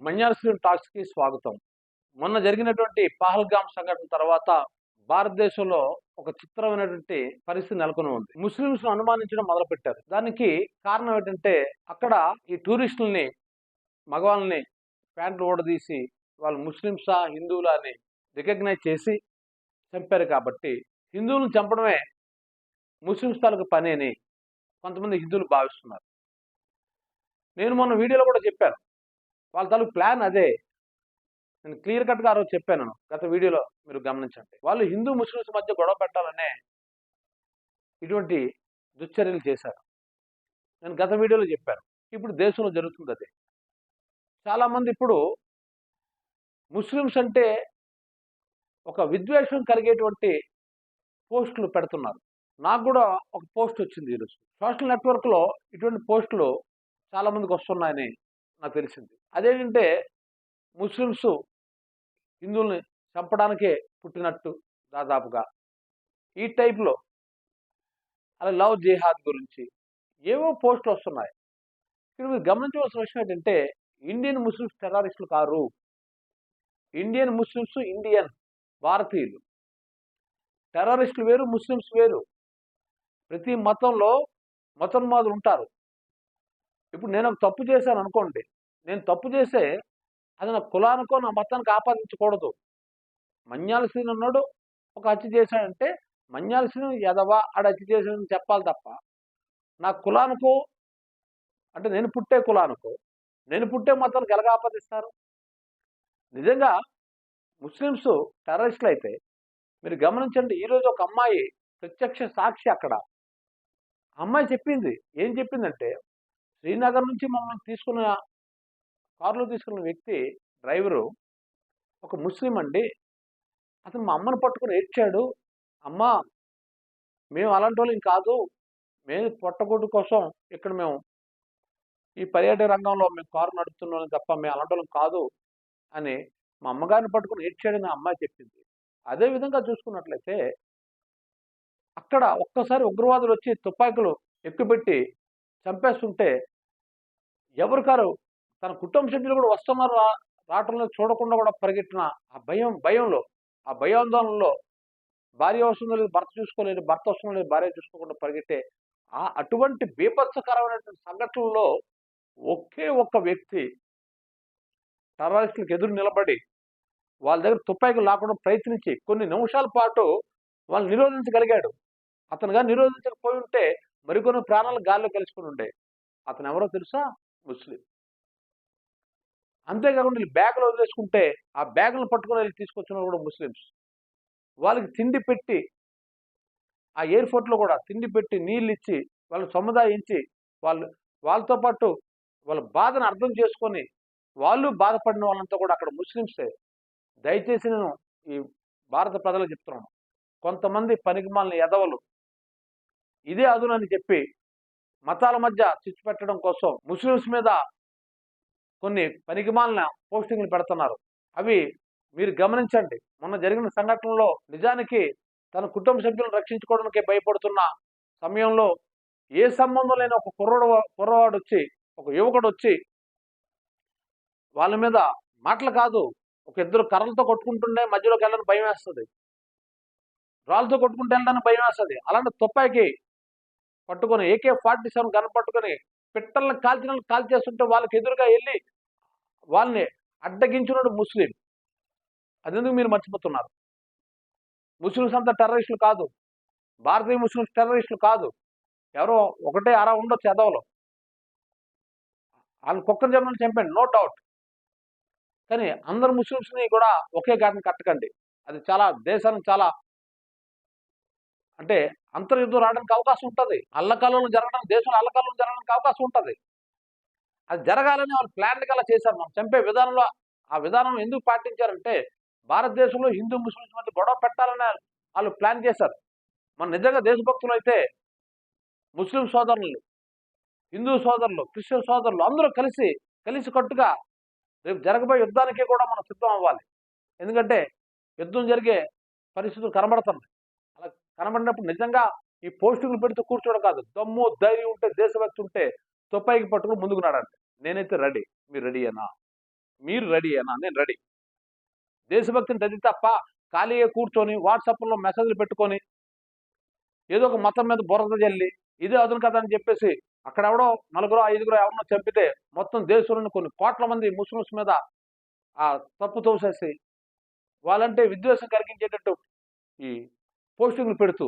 మన్యాల టాక్స్కి టాక్స్కి స్వాగతం. మొన్న జరిగినటువంటి పహల్గామ్ సంఘటన తర్వాత భారతదేశంలో ఒక చిత్రమైనటువంటి పరిస్థితి నెలకొని ఉంది. ముస్లింస్ అనుమానించడం మొదలు పెట్టారు దానికి కారణం ఏంటంటే అక్కడ ఈ టూరిస్టుల్ని మగవాళ్ళని ప్యాంట్లు ఓడదీసి వాళ్ళు ముస్లింసా హిందువులా అని రికగ్నైజ్ చేసి చంపారు కాబట్టి హిందువులను చంపడమే ముస్లింస్ తాలూకు పని అని కొంతమంది హిందువులు భావిస్తున్నారు. నేను మొన్న వీడియోలో కూడా చెప్పాను. వాళ్ళ తాలూకు ప్లాన్ అదే. నేను క్లియర్ కట్గా ఆ రోజు చెప్పాను గత వీడియోలో మీరు గమనించండి. వాళ్ళు హిందూ ముస్లిమ్స్ మధ్య గొడవ పెట్టాలనే ఇటువంటి దుశ్చర్యలు చేశారు. నేను గత వీడియోలో చెప్పాను. ఇప్పుడు దేశంలో జరుగుతుంది అదే. చాలామంది ఇప్పుడు ముస్లిమ్స్ అంటే ఒక విద్వేషం కలిగేటువంటి పోస్టులు పెడుతున్నారు. నాకు కూడా ఒక పోస్ట్ వచ్చింది ఈరోజు సోషల్ నెట్వర్క్లో ఇటువంటి పోస్టులు చాలామందికి వస్తున్నాయని నాకు తెలిసింది. అదేంటంటే ముస్లిమ్స్ హిందువుల్ని చంపడానికే పుట్టినట్టు దాదాపుగా. ఈ టైప్లో. అలా లవ్ జిహాద్ గురించి ఏవో పోస్టులు వస్తున్నాయి. ఇక్కడ మీరు గమనించవలసిన విషయం ఏంటంటే ఇండియన్ ముస్లిమ్స్ టెర్రరిస్టులు కారు. ఇండియన్ ముస్లిమ్స్ ఇండియన్ భారతీయులు. టెర్రరిస్టులు వేరు ముస్లిమ్స్ వేరు. ప్రతి మతంలో మతోన్మాదులు ఉంటారు. ఇప్పుడు నేను ఒక తప్పు చేశాను అనుకోండి నేను తప్పు చేస్తే అది నా కులానికో నా మతానికి ఆపాదించకూడదు. మన్యాల శ్రీని ఉన్నాడు ఒక హత్య చేశాడంటే మన్యాల శ్రీని ఎదవా ఆడ హత్య చేశాడని చెప్పాలి తప్ప నా కులానికో అంటే నేను పుట్టే కులానికో నేను పుట్టే మతానికి ఎలాగ ఆపాదిస్తారు? నిజంగా ముస్లిమ్స్ టెర్రరిస్టులు అయితే మీరు గమనించండి ఈరోజు ఒక అమ్మాయి ప్రత్యక్ష సాక్షి అక్కడ. అమ్మాయి చెప్పింది ఏం చెప్పిందంటే శ్రీనగర్ నుంచి మమ్మల్ని తీసుకున్న కారులో తీసుకున్న వ్యక్తి డ్రైవరు ఒక ముస్లిం అండి. అతను మా అమ్మను పట్టుకుని ఏడ్చాడు. అమ్మ మేము అలాంటి వాళ్ళం కాదు. మేము పొట్టగొడ్డు కోసం ఇక్కడ మేము ఈ పర్యాటక రంగంలో మేము కారు నడుపుతున్నాం తప్ప మేము అలాంటి వాళ్ళం కాదు అని మా అమ్మగారిని పట్టుకుని ఏడ్చాడని అమ్మాయి చెప్పింది. అదే విధంగా చూసుకున్నట్లయితే అక్కడ ఒక్కసారి ఉగ్రవాదులు వచ్చి తుపాకులు ఎక్కుపెట్టి చంపేస్తుంటే ఎవరికారు తన కుటుంబ సభ్యులు కూడా వస్తున్నారు. రా రావటంలో చూడకుండా కూడా పరిగెట్టిన ఆ భయం భయంలో ఆ భయాందోళనలో భార్య వస్తుందో లేదు భర్త చూసుకోలేదు భర్త వస్తుందో లేదు భార్య చూసుకోకుండా పరిగెట్టే ఆ అటువంటి బీభత్సకరమైనటువంటి సంఘటనలో ఒకే ఒక్క వ్యక్తి టెర్రరిస్టులకు ఎదురు నిలబడి వాళ్ళ దగ్గర తుపాకులు లాకుండా ప్రయత్నించి కొన్ని నిమిషాల పాటు వాళ్ళు నిరోధించగలిగాడు. అతనుగా నిరోధించకపోయి ఉంటే మరికొన్ని ప్రాణాలు గాల్లో కలుసుకుని ఉండే. అతను ఎవరో తెలుసా? ముస్లిం. అంతేకాకుండా వీళ్ళు బ్యాగులు వదిలేసుకుంటే ఆ బ్యాగులు పట్టుకుని వెళ్ళి తీసుకొచ్చిన కూడా ముస్లిమ్స్. వాళ్ళకి తిండి పెట్టి ఆ ఎయిర్పోర్ట్లో కూడా తిండి పెట్టి నీళ్ళు ఇచ్చి వాళ్ళు సముదాయించి వాళ్ళు వాళ్ళతో పాటు వాళ్ళ బాధను అర్థం చేసుకొని వాళ్ళు బాధపడిన వాళ్ళంతా కూడా అక్కడ ముస్లిమ్సే. దయచేసి నేను ఈ భారత ప్రజలకు చెప్తున్నాను. కొంతమంది పనికిమాలిన ఎదవలు ఇదే అదునని చెప్పి మతాల మధ్య చిచ్చు పెట్టడం కోసం ముస్లిమ్స్ మీద కొన్ని పనికిమాలిన పోస్టింగ్లు పెడుతున్నారు. అవి మీరు గమనించండి. మొన్న జరిగిన సంఘటనలో నిజానికి తన కుటుంబ సభ్యులను రక్షించుకోవడానికి భయపడుతున్న సమయంలో ఏ సంబంధం లేని ఒక కుర్రడు కుర్రవాడు వచ్చి ఒక యువకుడు వచ్చి వాళ్ళ మీద మాటలు కాదు ఒక ఇద్దరు కర్రలతో కొట్టుకుంటుండే మధ్యలోకి వెళ్ళని భయం వేస్తుంది. రాళ్ళతో కొట్టుకుంటూ వెళ్ళడానికి భయం వేస్తుంది. అలాంటి తుపాకి పట్టుకొని ఏకే ఫార్టీ సెవెన్ గన్ పట్టుకొని పిట్టల్ని కాల్చిన కాల్ చేస్తుంటే వాళ్ళకి ఎదురుగా వెళ్ళి వాళ్ళని అడ్డగించినడు ముస్లిం. అదెందుకు మీరు మర్చిపోతున్నారు? ముస్లిమ్స్ అంతా టెర్రరిస్టులు కాదు. భారతీయ ముస్లిమ్స్ టెర్రరిస్టులు కాదు. ఎవరో ఒకటే అరా ఉండొచ్చు చదవలో వాళ్ళు కుక్కర్ జమ్మని చంపండి నో డౌట్. కానీ అందరు ముస్లిమ్స్ని కూడా ఒకే ఘాటను కట్టకండి. అది చాలా దేశానికి చాలా అంటే అంతర్యుద్ధం రావడానికి అవకాశం ఉంటుంది. అల్లకల్లు జరగడానికి దేశంలో అల్లకల్లు జరగడానికి అవకాశం ఉంటుంది. అది జరగాలని వాళ్ళు ప్లాన్ అలా చేశారు. మనం చంపే విధానంలో ఆ విధానం ఎందుకు పాటించారంటే భారతదేశంలో హిందూ ముస్లిమ్స్ మధ్య గొడవ పెట్టాలని వాళ్ళు ప్లాన్ చేశారు. మన నిజంగా దేశభక్తులు అయితే ముస్లిం సోదరులు హిందూ సోదరులు క్రిస్టియన్ సోదరులు అందరూ కలిసి కలిసి కట్టుగా రేపు జరగబోయే యుద్ధానికి కూడా మనం సిద్ధం అవ్వాలి. ఎందుకంటే యుద్ధం జరిగే పరిస్థితులు కనబడుతున్నాయి. కనబడినప్పుడు నిజంగా ఈ పోస్టింగ్లు పెడితే కూర్చోవడం కాదు. దమ్ము ధైర్యం ఉంటే దేశభక్తి ఉంటే తుపాయికి పట్టుకుని ముందుకు నేనైతే రెడీ. మీరు రెడీ అయినా మీరు రెడీ అనా నేను రెడీ. దేశభక్తిని అది తప్ప ఖాళీగా కూర్చొని వాట్సాప్లో మెసేజ్లు పెట్టుకొని ఏదో ఒక మతం మీద బురద జల్లి ఇదే అదును కదా అని చెప్పేసి అక్కడ ఎవడో నలుగురో ఐదుగురో ఎవరినో చంపితే మొత్తం దేశంలోని కొన్ని కోట్ల మంది ముస్లిమ్స్ మీద ఆ తప్పు తోసేసి వాళ్ళంటే విద్వేషం కలిగించేటట్టు ఈ పోస్టింగ్లు పెడుతూ.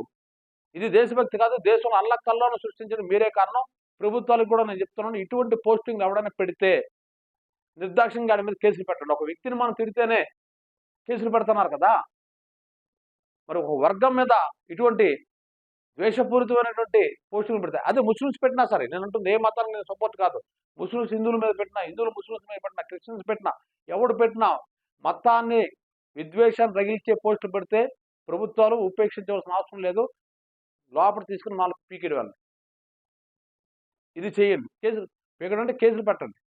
ఇది దేశభక్తి కాదు దేశంలో అల్లకల్లోనూ సృష్టించిన మీరే కారణం. ప్రభుత్వాలకు కూడా నేను చెప్తున్నాను ఇటువంటి పోస్టింగ్లు ఎవడైనా పెడితే నిర్దాక్షిణ్యంగా వాడి మీద కేసులు పెట్టండి. ఒక వ్యక్తిని మనం తిడితేనే కేసులు పెడుతున్నారు కదా. మరి ఒక వర్గం మీద ఇటువంటి ద్వేషపూరితమైనటువంటి పోస్టులు పెడతాయి అదే ముస్లిమ్స్ పెట్టినా సరే నేను అంటుంది ఏ మతానికి నేను సపోర్ట్ కాదు. ముస్లిమ్స్ హిందువుల మీద పెట్టినా హిందువులు ముస్లిమ్స్ మీద పెట్టినా క్రిస్టియన్స్ పెట్టినా ఎవడు పెట్టినా మతాన్ని విద్వేషాన్ని రగిలిచ్చే పోస్టులు పెడితే ప్రభుత్వాలు ఉపేక్షించవలసిన అవసరం లేదు. లోపల తీసుకుని మళ్ళీ పీకెడ్ వెళ్ళండి ఇది చేయండి. కేసులు పీకడంటే కేసులు పెట్టండి.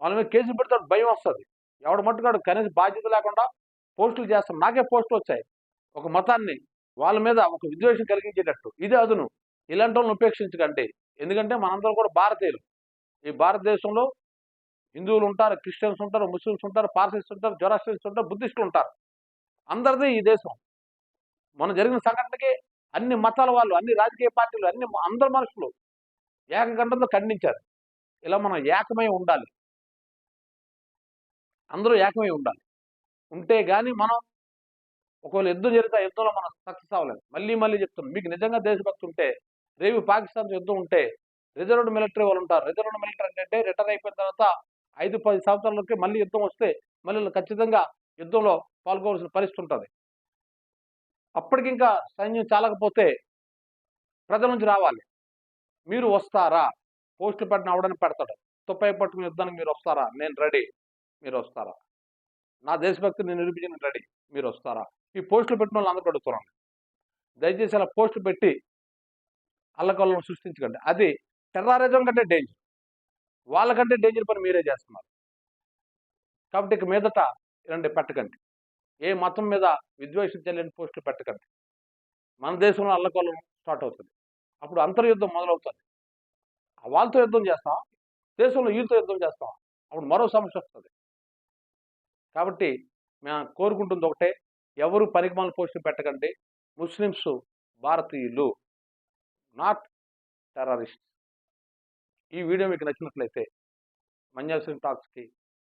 వాళ్ళ మీద కేసులు పెడితే భయం వస్తుంది. ఎవడు మట్టుకాడు కనీసం బాధ్యత లేకుండా పోస్టులు చేస్తాం. నాకే పోస్టులు వచ్చాయి. ఒక మతాన్ని వాళ్ళ మీద ఒక విద్వేషం కలిగించేటట్టు. ఇదే అదును. ఇలాంటి వాళ్ళని ఉపేక్షించకండి. ఎందుకంటే మనందరం కూడా భారతీయులు. ఈ భారతదేశంలో హిందువులు ఉంటారు క్రిస్టియన్స్ ఉంటారు ముస్లిమ్స్ ఉంటారు పార్సీస్ ఉంటారు జొరాస్ట్రియన్స్ ఉంటారు బుద్ధిస్టులు ఉంటారు. అందరిది ఈ దేశం. మన జరిగిన సంఘటనకి అన్ని మతాల వాళ్ళు అన్ని రాజకీయ పార్టీలు అన్ని అందరు మనుషులు ఏకగంటంతో ఖండించారు. ఇలా మనం ఏకమై ఉండాలి. అందరూ ఏకమై ఉండాలి. ఉంటే కానీ మనం ఒకవేళ యుద్ధం జరిగితే యుద్ధంలో మనం సక్సెస్ అవ్వలేదు మళ్ళీ మళ్ళీ చెప్తున్నాం. మీకు నిజంగా దేశభక్తి ఉంటే రేపు పాకిస్తాన్ యుద్ధం ఉంటే రిజర్వ్డ్ మిలిటరీ వాళ్ళు ఉంటారు. రిజర్వ్డ్ మిలిటరీ అంటే రిటైర్ అయిపోయిన తర్వాత ఐదు పది సంవత్సరాలకి మళ్ళీ యుద్ధం వస్తే మళ్ళీ ఖచ్చితంగా యుద్ధంలో పాల్గొవలసిన పరిస్థితి ఉంటుంది. అప్పటికి ఇంకా సైన్యం చాలకపోతే ప్రజల నుంచి రావాలి. మీరు వస్తారా? పోస్టులు పెట్టిన అవడానికి పెడతాడు. తుప్పై పట్టుకుని యుద్ధానికి మీరు వస్తారా? నేను రెడీ. మీరు వస్తారా? నా దేశభక్తిని నిరూపించిన రెడీ. మీరు వస్తారా? ఈ పోస్టులు పెట్టిన వాళ్ళు అందరూ అడుగుతున్నాను. దయచేసి అలా పోస్టులు పెట్టి అల్లకల్లను సృష్టించకండి. అది టెర్రరిజం కంటే డేంజర్ వాళ్ళకంటే డేంజర్ పని మీరే చేస్తున్నారు. కాబట్టి ఇక మీదట ఇలాంటి పెట్టకండి. ఏ మతం మీద విద్వేషం చెల్లిన పోస్టులు పెట్టకండి. మన దేశంలో అల్లకొల్లం స్టార్ట్ అవుతుంది. అప్పుడు అంతర్యుద్ధం మొదలవుతుంది. ఆ వాళ్ళతో యుద్ధం చేస్తాం. దేశంలో వీళ్ళతో యుద్ధం చేస్తాం. అప్పుడు మరో సమస్య వస్తుంది. కాబట్టి మేము కోరుకుంటుంది ఒకటే ఎవరు పనికిమాల పోస్టులు పెట్టకండి. ముస్లిమ్స్ భారతీయులు నాట్ టెర్రరిస్ట్. ఈ వీడియో మీకు నచ్చినట్లయితే మంజాల్ సింగ్ టాక్స్కి